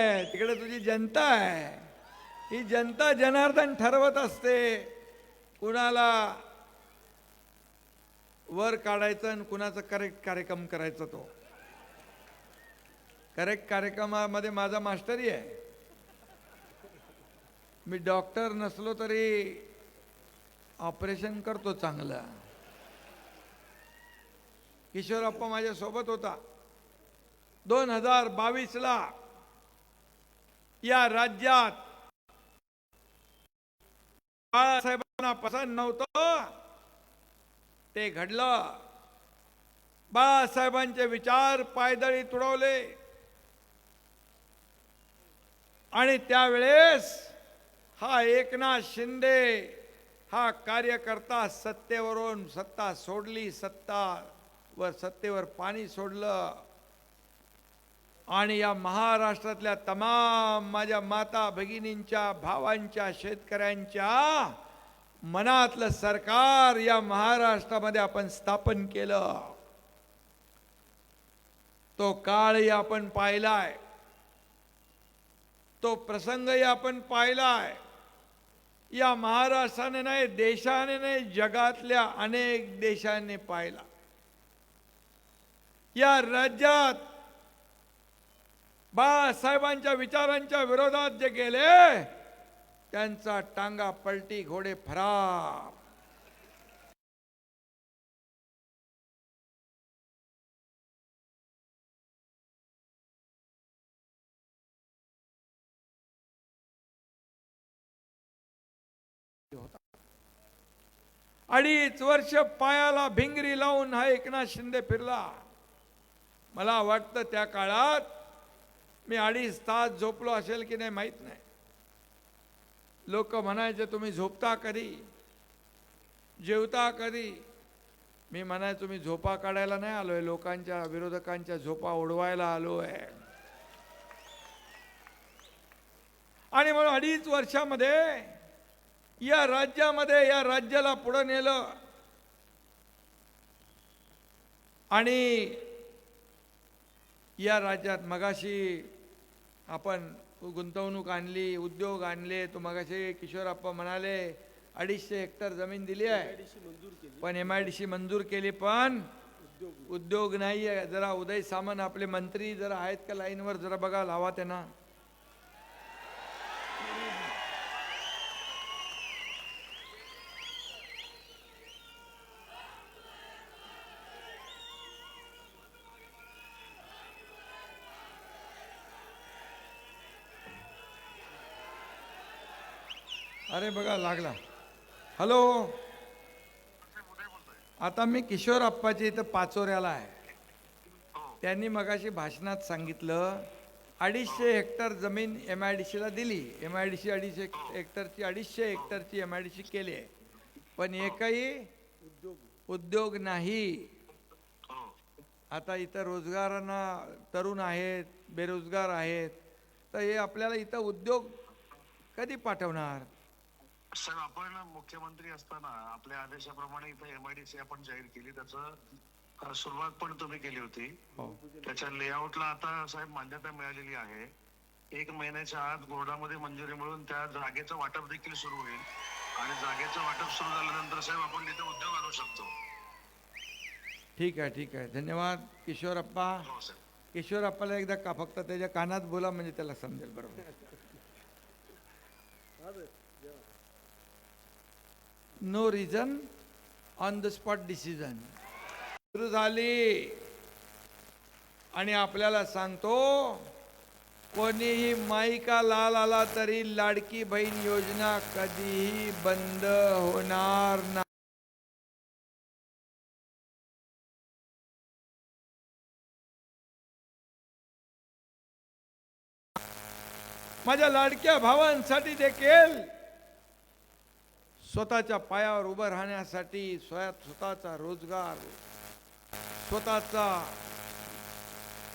तिकडे तुझी जनता आहे. ही जनता जनार्दन ठरवत असते. कुणाला वर काढायचं आणि कुणाचा करेक्ट कार्यक्रम करायचा तो. करेक्ट कार्यक्रमामध्ये माझा मास्टरी आहे. मी डॉक्टर नसलो तरी ऑपरेशन करतो चांगलं. किशोरप्पा माझ्या सोबत होता. दोन हजार बावीसला या राज्यात बाळासाहेबांना पसंत नव्हतं. ते घडलं. बाळासाहेबांचे विचार पायदळी तुडवले. आणि त्यावेळेस हा एकनाथ शिंदे हा कार्यकर्ता सत्तेवरून सत्ता सोडली सत्ता वर सत्तेवर पाणी सोडलं. आणि या महाराष्ट्रातल्या तमाम माझ्या माता भगिनींच्या भावांच्या शेतकऱ्यांच्या मनातलं सरकार या महाराष्ट्रामध्ये आपण स्थापन केलं. तो काळही आपण पाहिलाय. तो प्रसंगही आपण पाहिलाय. या महाराष्ट्राने नाही देशाने नाही जगातल्या अनेक देशांनी पाहिला. या राज्यात बाळासाहेबांच्या विचारांच्या विरोधात जे गेले त्यांचा टांगा पलटी घोडे फरार. अडीच वर्ष पायाला भिंगरी लावून हा एकनाथ शिंदे फिरला. मला वाटतं त्या काळात मी अडीच तास झोपलो असेल की नाही माहीत नाही. लोक म्हणायचे तुम्ही झोपता कधी? जेवता कधी? मी म्हणाय तुम्ही झोपा काढायला नाही आलोय लोकांच्या विरोधकांच्या झोपा उडवायला आलो आहे आणि म्हणून अडीच वर्षामध्ये या राज्यामध्ये या राज्याला पुढं नेलं. आणि या राज्यात मगाशी आपण गुंतवणूक आणली उद्योग आणले तो मगाशी किशोरप्पा म्हणाले अडीचशे हेक्टर जमीन दिली आहे. पण एम आय डी सी मंजूर केली पण उद्योग. नाही आहे जरा उदय सामंत आपले मंत्री जरा आहेत का लाईनवर? जरा बघा लावा त्यांना. अरे बघा लागला. हॅलो आता मी किशोर अप्पाची इथं पाचोऱ्याला आहे. त्यांनी मगाशी भाषणात सांगितलं अडीचशे हेक्टर जमीन एम आय डी सीला दिली. एम आय डी सी अडीचशे हेक्टरची अडीचशे हेक्टरची एम आय डी सी केली आहे. पण एकही उद्योग नाही. आता इथं रोजगारांना तरुण आहेत बेरोजगार आहेत. तर हे आपल्याला इथं उद्योग कधी पाठवणार? सर आपण मुख्यमंत्री असताना आपल्या आदेशाप्रमाणे इथं एमआयडीसी आपण जाहीर केली. त्याचं सुरुवात पण तुम्ही केली होती. हो. त्याच्या लेआउटला आता साहेब मान्यता मिळालेली आहे. एक महिन्याच्या आत बोर्डामध्ये मंजुरी मिळून त्या जागेचं वाटप देखील सुरू होईल. आणि जागेचं वाटप सुरू झाल्यानंतर साहेब आपण तिथे उद्योग आणू शकतो. ठीक आहे ठीक आहे. धन्यवाद. किशोरप्पा. हो सर किशोरप्पाला एकदा का फक्त त्याच्या कानात बोला म्हणजे त्याला समजेल बरोबर. No reason on the spot decision सुरू झाली. आणि आपल्याला सांगतो कोणीही माईका लाल आला तरी लाडकी बहीण योजना कधीही बंद होणार नाही माझ्या लाडक्या भावांसाठी देखील स्वतःच्या पायावर उभं राहण्यासाठी स्वया स्वतःचा रोजगार स्वतःचा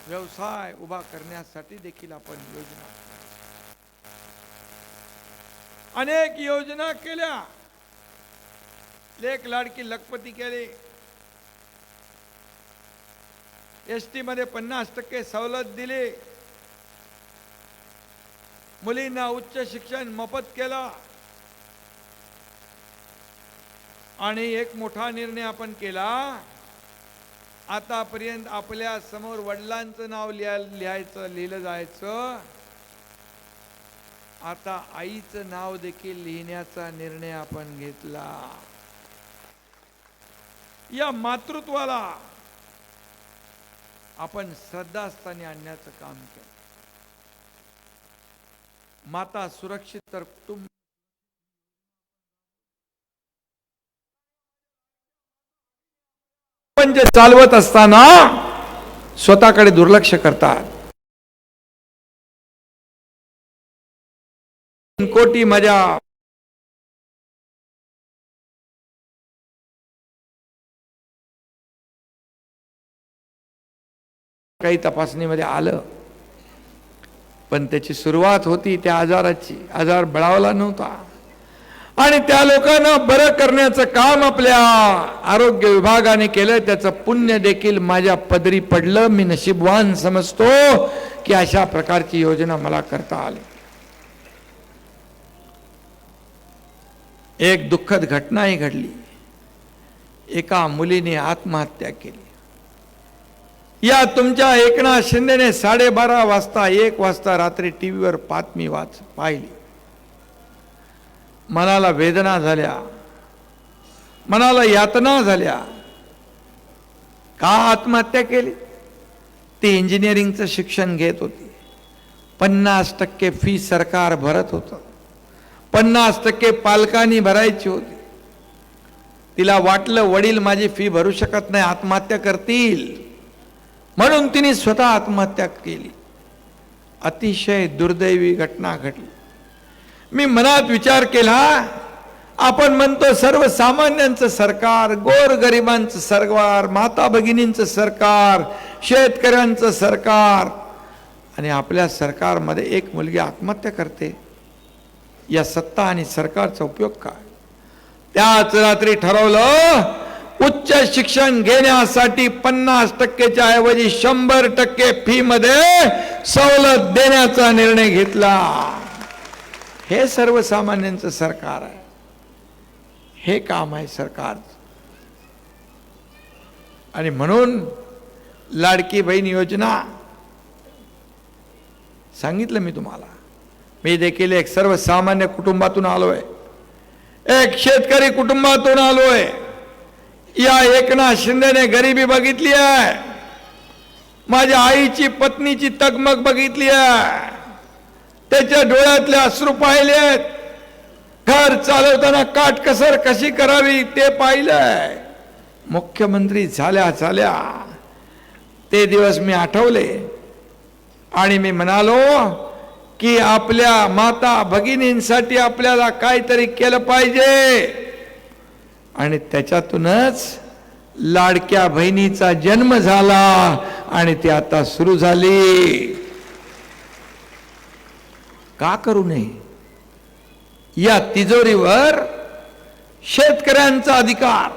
व्यवसाय उभा करण्यासाठी देखील आपण योजना अनेक योजना केल्या. लेख लाडकी लखपती केली. एस टी मध्ये पन्नास टक्के सवलत दिली. मुलींना उच्च शिक्षण मोफत केलं. आणि एक मोठा निर्णय आपण केला. आतापर्यंत आपल्यासमोर वडिलांचं नाव लिहा लिहायचं लिहिलं जायचं. आता आईचं नाव देखील लिहिण्याचा निर्णय आपण घेतला. या मातृत्वाला आपण श्रद्धास्थानी आणण्याचं काम केलं. माता सुरक्षित तर कुटुंब पण चालवत असताना स्वतःकडे दुर्लक्ष करतात. कोटी मजा काही तपासणीमध्ये आलं. पण त्याची सुरुवात होती त्या आजाराची. आजार बळावला नव्हता. आणि त्या लोकांना बरं करण्याचं काम आपल्या आरोग्य विभागाने केलं त्याचं पुण्य देखील माझ्या पदरी पडलं. मी नशीबवान समजतो की अशा प्रकारची योजना मला करता आली. एक दुःखद घटनाही घडली. एका मुलीने आत्महत्या केली. या तुमच्या एकनाथ शिंदेने साडेबारा वाजता एक वाजता रात्री टीव्हीवर बातमी वाच पाहिली. मनाला वेदना झाल्या. मनाला यातना झाल्या. का आत्महत्या केली? ती इंजिनिअरिंगचं शिक्षण घेत होती. पन्नास टक्के फी सरकार भरत होतं. पन्नास टक्के पालकांनी भरायची होती. तिला वाटलं वडील माझी फी भरू शकत नाही आत्महत्या करतील. म्हणून तिने स्वतः आत्महत्या केली. अतिशय दुर्दैवी घटना घडली. मी मनात विचार केला आपण म्हणतो सर्वसामान्यांचं सरकार गोरगरिबांचं सरकार माता भगिनींचं सरकार शेतकऱ्यांचं सरकार आणि आपल्या सरकारमध्ये एक मुलगी आत्महत्या करते. या सत्ता आणि सरकारचा उपयोग काय? त्याच रात्री ठरवलं उच्च शिक्षण घेण्यासाठी पन्नास टक्केच्या ऐवजी शंभर टक्के फी मध्ये सवलत देण्याचा निर्णय घेतला. हे सर्वसामान्यांचं सरकार आहे. हे काम आहे सरकारचं. आणि म्हणून लाडकी बहीण योजना सांगितलं मी तुम्हाला. मी देखील एक सर्वसामान्य कुटुंबातून आलोय. एक शेतकरी कुटुंबातून आलोय. या एकनाथ शिंदेने गरिबी बघितली आहे. माझ्या आईची पत्नीची तगमग बघितली आहे. त्याच्या डोळ्यातले अश्रू पाहिले आहेत. घर चालवताना काटकसर कशी करावी ते पाहिलंय. मुख्यमंत्री झाल्या झाल्या. ते दिवस मी आठवले. आणि मी म्हणालो की आपल्या माता भगिनींसाठी आपल्याला काहीतरी केलं पाहिजे. आणि त्याच्यातूनच लाडक्या बहिणीचा जन्म झाला आणि ती आता सुरू झाली. का करू नये? या तिजोरीवर शेतकऱ्यांचा अधिकार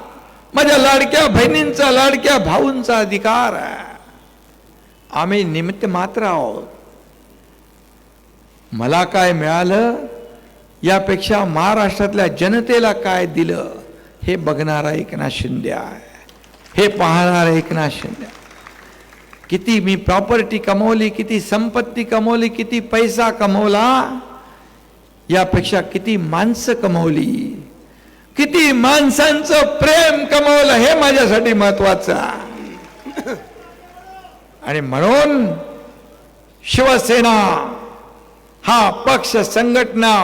माझ्या लाडक्या बहिणींचा लाडक्या भाऊंचा अधिकार आम्ही निमित्त मात्र आहोत. मला काय मिळालं? यापेक्षा महाराष्ट्रातल्या जनतेला काय दिलं? हे बघणारा एकनाथ शिंदे आहे. हे पाहणारा एकनाथ शिंदे किती मी प्रॉपर्टी कमवली किती संपत्ती कमवली किती पैसा कमवला यापेक्षा किती माणसं कमवली किती माणसांचं प्रेम कमवलं हे माझ्यासाठी महत्वाचं. आणि म्हणून शिवसेना हा पक्ष संघटना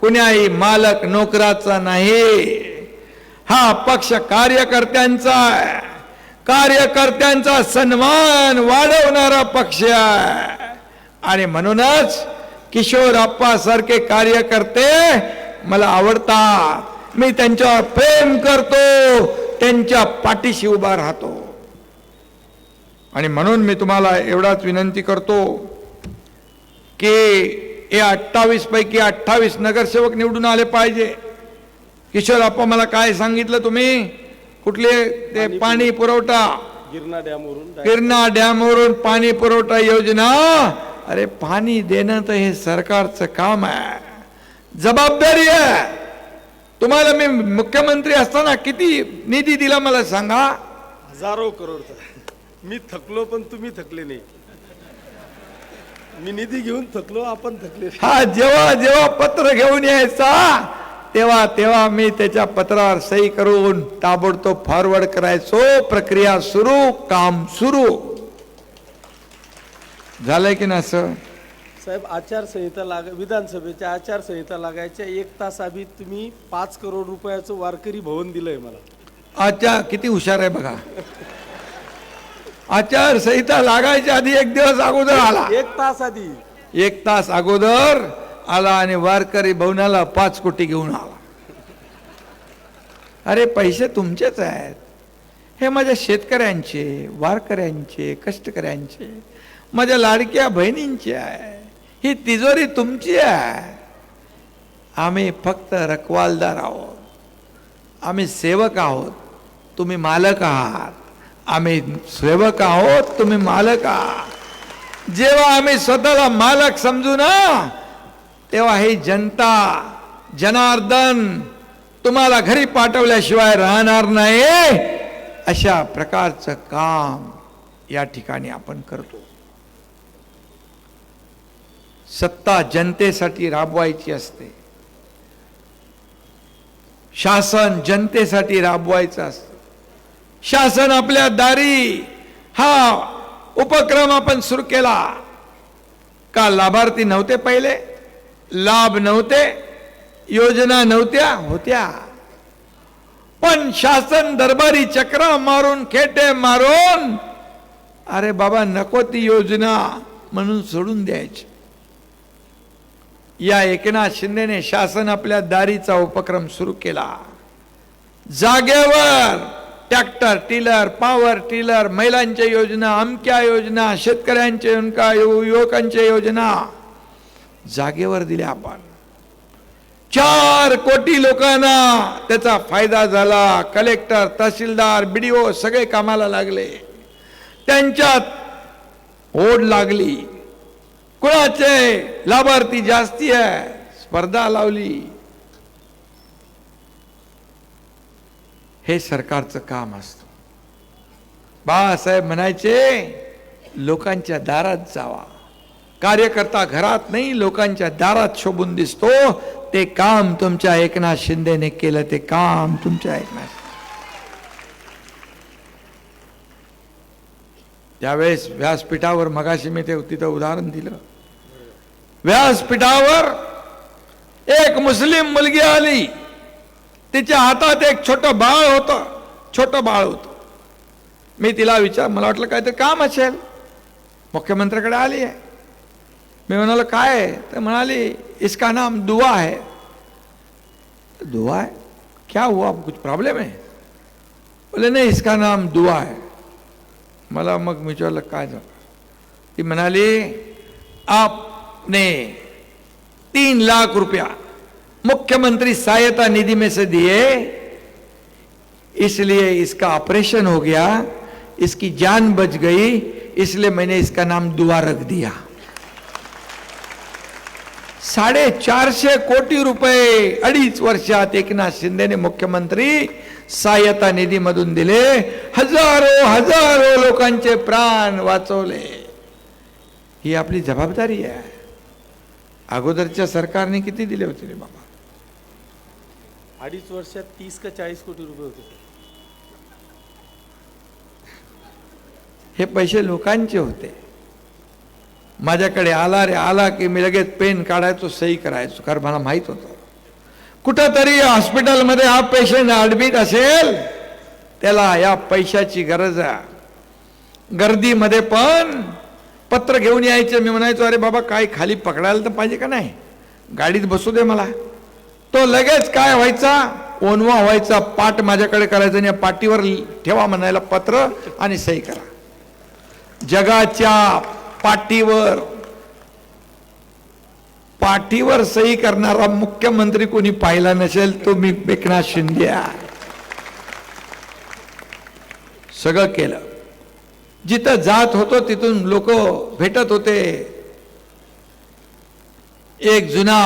कुण्याही मालक नोकराचा नाही हा पक्ष कार्यकर्त्यांचा आहे. कार्यकर्त्यांचा सन्मान वाढवणारा पक्ष आहे. आणि म्हणूनच किशोर अप्पा सारखे कार्यकर्ते मला आवडतात. मी त्यांच्यावर प्रेम करतो त्यांच्या पाठीशी उभा राहतो. आणि म्हणून मी तुम्हाला एवढाच विनंती करतो की हे अठ्ठावीस पैकी अठ्ठावीस नगरसेवक निवडून आले पाहिजे. किशोर अप्पा मला काय सांगितलं तुम्ही? कुठले ते पाणी पुरवठा? गिरणा डॅमवरून किरणा डॅमवरून पाणी पुरवठा योजना? अरे पाणी देणं तर हे सरकारचं काम आहे. जबाबदारी आहे. तुम्हाला मी मुख्यमंत्री असताना किती निधी दिला मला सांगा? हजारो करोडचा मी थकलो पण तुम्ही थकले नाही. मी निधी घेऊन थकलो आपण थकले. हा जेव्हा जेव्हा पत्र घेऊन यायचा तेव्हा तेव्हा मी त्याच्या पत्रावर सही करून ताबडतोब फॉरवर्ड करायचो. प्रक्रिया सुरू काम सुरू. झालंय की ना सर? साहेब आचारसंहिता लाग विधानसभेच्या आचारसंहिता लागायच्या एक तास आधी तुम्ही पाच करोड रुपयाचं वारकरी भवन दिलंय मला. आचार किती हुशार आहे बघा. आचारसंहिता लागायच्या आधी एक दिवस अगोदर आला. एक तास आधी. एक तास अगोदर आला आणि वारकरी भवनाला पाच कोटी घेऊन आला. अरे पैसे तुमचेच आहेत. हे माझ्या शेतकऱ्यांचे वारकऱ्यांचे कष्टकऱ्यांचे माझ्या लाडक्या बहिणींचे आहे. ही तिजोरी तुमची आहे. आम्ही फक्त रखवालदार आहोत. आम्ही सेवक आहोत. तुम्ही मालक आहात. आम्ही सेवक आहोत. तुम्ही मालक आहात. जेव्हा आम्ही स्वतःला मालक समजू ना तेव्हा ही जनता जनार्दन तुम्हाला घरी पाठवल्याशिवाय राहणार नाही. अशा प्रकारचं काम या ठिकाणी आपण करतो. सत्ता जनतेसाठी राबवायची असते. शासन जनतेसाठी राबवायचं असतं. शासन आपल्या दारी हा उपक्रम आपण सुरू केला. का लाभार्थी नव्हते पहिले? लाभ नव्हते योजना नव्हत्या होत्या. पण शासन दरबारी चक्र मारून खेटे मारून अरे बाबा नको ती योजना म्हणून सोडून द्यायची. या एकनाथ शिंदेने शासन आपल्या दारीचा उपक्रम सुरू केला. जागेवर ट्रॅक्टर टिलर पॉवर टिलर महिलांच्या योजना अमक्या योजना शेतकऱ्यांच्या योजना युवकांच्या योजना जागेवर दिल्या आपण. चार कोटी लोकांना त्याचा फायदा झाला. कलेक्टर तहसीलदार बीडीओ सगळे कामाला लागले. त्यांच्यात ओढ लागली. कुणाचे लाभार्थी जास्ती आहे. स्पर्धा लावली. हे सरकारचं काम असतं. बाळासाहेब म्हणायचे लोकांच्या दारात जावा. कार्यकर्ता घरात नाही लोकांच्या दारात शोभून दिसतो. ते काम तुमच्या एकनाथ शिंदेने केलं ते काम तुमच्या एकनाथ त्यावेळेस व्यासपीठावर मगाशी मी ते तिथं उदाहरण दिलं. व्यासपीठावर एक मुस्लिम मुलगी आली. तिच्या हातात एक छोटं बाळ होतं छोटं बाळ होतं. मी तिला विचार मला वाटलं काय तर काम असेल. मुख्यमंत्र्याकडे आली आहे. मी म्हणालो, काय तर म्हणाली, इसका नाम दुआ है. दुआ है? क्या हुआ? कुछ प्रॉब्लेम है? बोले, नहीं, इसका नाम दुआ है. मला मग मी विचारलं, काय झालं ती म्हणाली, आपने तीन लाख रुपया मुख्यमंत्री सहायता निधि में से दिए, इसलिए इसका ऑपरेशन हो गया, इसकी जान बच गई, इसलिए मैंने इसका नाम दुआ रख दिया। साडे चारशे कोटी रुपये अडीच वर्षात एकनाथ शिंदेने मुख्यमंत्री सहायता निधीमधून दिले. हजारो हजारो लोकांचे प्राण वाचवले. ही आपली जबाबदारी आहे. अगोदरच्या सरकारने किती दिले होते रे बाबा? अडीच वर्षात तीस का चाळीस कोटी रुपये होते. हे पैसे लोकांचे होते. माझ्याकडे आला रे आला की मी लगेच पेन काढायचो सही करायचो. कारण मला माहीत होतं. कुठंतरी हॉस्पिटलमध्ये हा पेशंट ऍडमिट असेल त्याला या पैशाची गरज आहे. गर्दीमध्ये पण पत्र घेऊन यायचे. मी म्हणायचो अरे बाबा काय खाली पकडायला तर पाहिजे का नाही? गाडीत बसू दे मला. तो लगेच काय व्हायचा? ओनवा व्हायचा. पाठ माझ्याकडे करायचा आणि या ठेवा म्हणायला पत्र आणि सही करा. जगाच्या पाठीवर. पाठीवर सही करणारा मुख्यमंत्री कोणी पाहिला नसेल तो मी एकनाथ शिंदे सगळं केलं. जिथं जात होतो तिथून लोक भेटत होते. एक जुना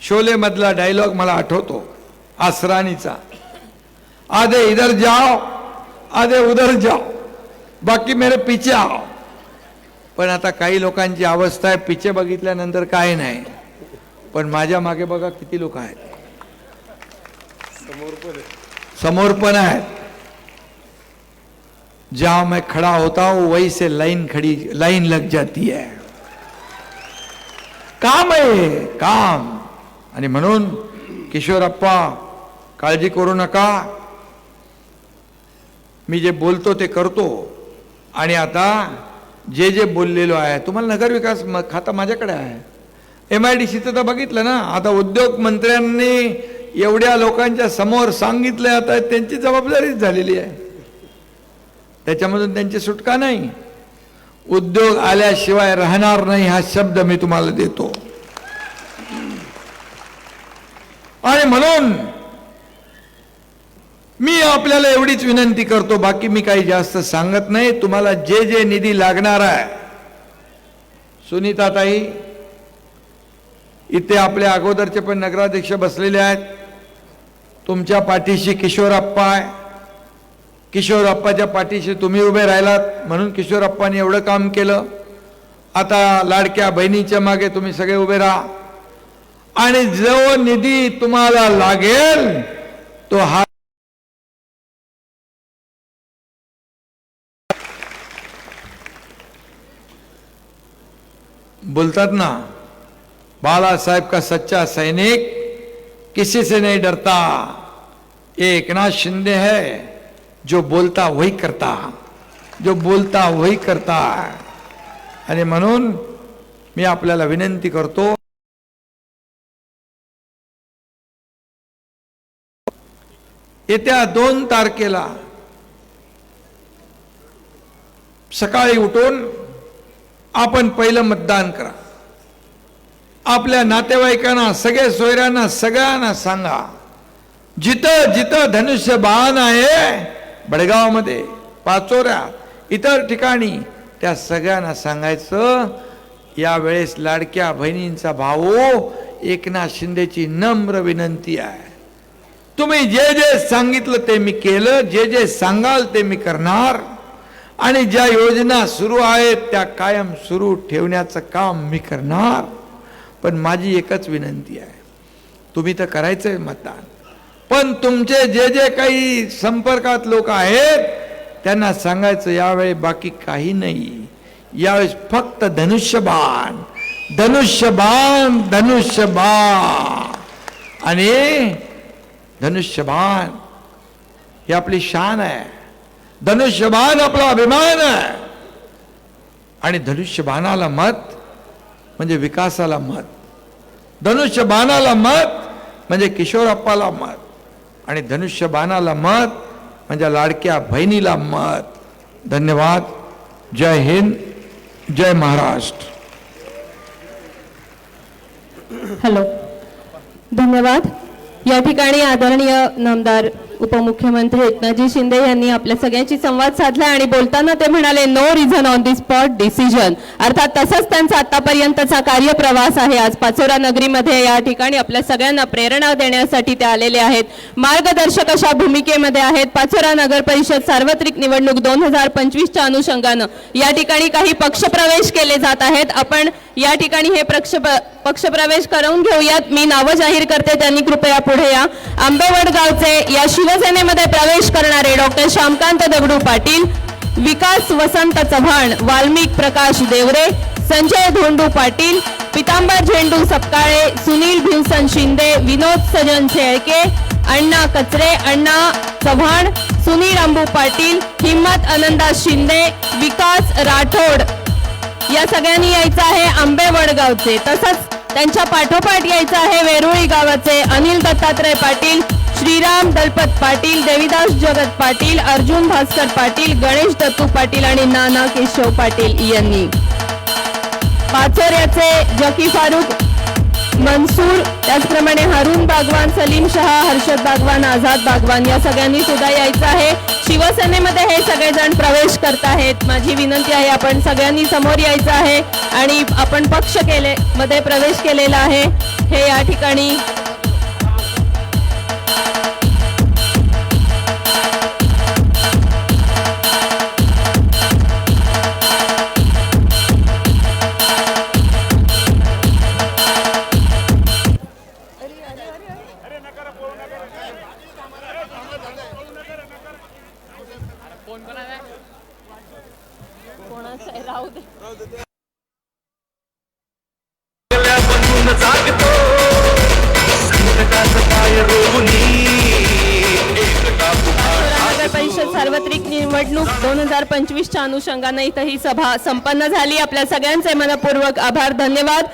शोले मधला डायलॉग मला आठवतो आसरानीचा आधे इधर जाओ आधे उधर जाओ बाकी मेरे पीछे आओ. पण आता काही लोकांची अवस्था आहे. पिछे बघितल्यानंतर काय नाही. पण माझ्या मागे बघा किती लोक आहेत. समोर पण आहे. समोर पण आहेत. जहां मैं खड़ा होता हूं वहीं से लाइन खड़ी लाइन लग जाती है. काम आहे काम. आणि म्हणून किशोरप्पा काळजी करू नका. मी जे बोलतो ते करतो. आणि आता जे जे बोललेलो आहे तुम्हाला नगरविकास म- खाता माझ्याकडे आहे. एम आय डी सीचं तर बघितलं ना आता उद्योग मंत्र्यांनी एवढ्या लोकांच्या समोर सांगितलं आता त्यांची जबाबदारीच झालेली आहे. त्याच्यामधून त्यांची सुटका नाही. उद्योग आल्याशिवाय राहणार नाही हा शब्द मी तुम्हाला देतो. आणि म्हणून मी आपल्याला एवढीच विनंती करतो बाकी मी काही जास्त सांगत नाही. तुम्हाला जे जे निधी लागणार आहे. सुनीताताई इथे आपल्या अगोदरचे पण नगराध्यक्ष बसलेले आहेत. तुमच्या पाठीशी किशोरप्पा आहे. किशोरप्पाच्या पाठीशी तुम्ही उभे राहिलात म्हणून किशोरप्पाने एवढं काम केलं. आता लाडक्या बहिणीच्या मागे तुम्ही सगळे उभे राहा. आणि जो निधी तुम्हाला लागेल तो हा बोलतात ना बालासाहेब का सच्चा सैनिक किसी से नहीं डरता। ये एकनाथ शिंदे है जो बोलता वही करता जो बोलता वही करता। आणि म्हणून मी आपल्याला विनंती करतो येत्या दोन तारखेला सकाळी उठून आपण पहिलं मतदान करा. आपल्या नातेवाईकांना सगळ्या सोयऱ्यांना सगळ्यांना सांगा जिथं जिथं धनुष्य बाण आहे बडगावमध्ये पाचोऱ्या इतर ठिकाणी त्या सगळ्यांना सांगायचं यावेळेस लाडक्या बहिणींचा भाऊ एकनाथ शिंदेची नम्र विनंती आहे. तुम्ही जे जे सांगितलं ते मी केलं जे जे सांगाल ते मी करणार. आणि ज्या योजना सुरू आहेत त्या कायम सुरू ठेवण्याचं काम मी करणार. पण माझी एकच विनंती आहे. तुम्ही तर करायचंय मतदान. पण तुमचे जे जे काही संपर्कात लोक आहेत त्यांना सांगायचं यावेळी बाकी काही नाही. यावेळेस फक्त धनुष्यबाण. धनुष्यबाण धनुष्यबाण. आणि धनुष्यबाण ही आपली शान आहे. धनुष्यबाण आपला अभिमान आहे. आणि धनुष्यबाणाला मत म्हणजे विकासाला मत. धनुष्यबाणाला मत म्हणजे किशोरप्पाला मत. आणि धनुष्यबाणाला मत म्हणजे लाडक्या बहिणीला मत. धन्यवाद. जय हिंद. जय महाराष्ट्र. हॅलो. धन्यवाद. या ठिकाणी आदरणीय नामदार उपमुख्यमंत्री एकनाथजी शिंदे यांनी आपल्या सगळ्यांशी संवाद साधला आणि बोलताना ते म्हणाले no reason on the spot decision अर्थात तसंच त्यांचा आतापर्यंतचा कार्यप्रवास आहे. आज पाचोरा नगरीमध्ये या ठिकाणी आपल्या सगळ्यांना प्रेरणा देण्यासाठी ते आलेले आहेत. मार्गदर्शक अशा भूमिकेमध्ये आहेत. पाचोरा नगर परिषद सार्वत्रिक निवडणूक दोन हजार पंचवीसच्या अनुषंगानं या ठिकाणी काही पक्षप्रवेश केले जात आहेत. आपण या ठिकाणी हे पक्ष पक्षप्रवेश करून घेऊयात. मी नावं जाहीर करते त्यांनी कृपया पुढे या. आंबेवड गावचे या शिवसेनेमध्ये प्रवेश करणारे डॉक्टर श्यामकांत दगडू पाटील विकास वसंत चव्हाण वाल्मिक प्रकाश देवरे संजय धोंडू पाटील पितांबर झेंडू सपकाळे सुनील भीमसन शिंदे विनोद सजन शेळके अण्णा कचरे अण्णा चव्हाण सुनील अंबू पाटील हिम्मत अनंदा शिंदे विकास राठोड या सगळ्यांनी यायचं आहे आंबे वडगावचे. तसंच त्यांच्या पाठोपाठ यायचं आहे वेरुळी गावाचे अनिल दत्तात्रय पाटील श्रीराम दलपत पाटील देविदास जगत पाटील अर्जुन भास्कर पाटील गणेश दत्तू पाटील आणि नाना केशव पाटील यांनी. पाचोऱ्याचे जकी फारुख मनसूर त्याचप्रमाणे हारून बागवान सलीम शहा हर्षद बागवान आझाद बागवान या सगळ्यांनी सुद्धा यायचं आहे. शिवसेनेमध्ये हे सगळेजण प्रवेश करत आहेत. माझी विनंती आहे आपण सगळ्यांनी समोर यायचं आहे आणि आपण पक्ष केले मध्ये प्रवेश केलेला आहे. हे या ठिकाणी अनुषंगाने इथं ही सभा संपन्न झाली. आपल्या सगळ्यांचे मनपूर्वक आभार धन्यवाद.